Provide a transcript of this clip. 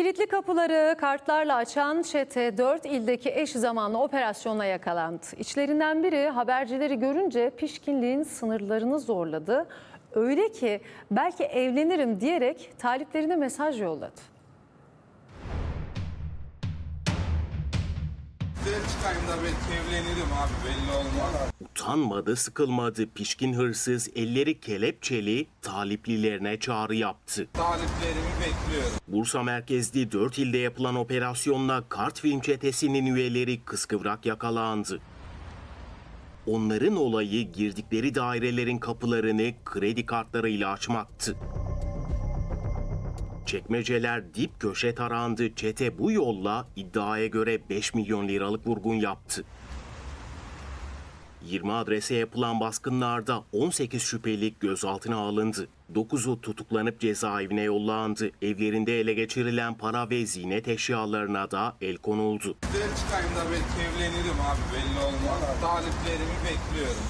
Kilitli kapıları kartlarla açan çete 4 ildeki eş zamanlı operasyona yakalandı. İçlerinden biri habercileri görünce pişkinliğin sınırlarını zorladı. Öyle ki belki evlenirim diyerek taliplerine mesaj yolladı. Güzel çıkayım da belki evlenirim abi belli olmaz. Utanmadı, sıkılmadı. Pişkin hırsız elleri kelepçeli taliplilerine çağrı yaptı. Taliplerimi bekliyorum. Bursa merkezli 4 ilde yapılan operasyonla kart film çetesinin üyeleri kıskıvrak yakalandı. Onların olayı girdikleri dairelerin kapılarını kredi kartlarıyla açmaktı. Çekmeceler dip köşe tarandı. Çete bu yolla iddiaya göre 5 milyon liralık vurgun yaptı. 20 adrese yapılan baskınlarda 18 şüpheli gözaltına alındı. 9'u tutuklanıp cezaevine yollandı. Evlerinde ele geçirilen para ve ziynet eşyalarına da el konuldu. Güzel çıkayım da belki evlenirim abi belli olmaz. Taliplerimi bekliyorum.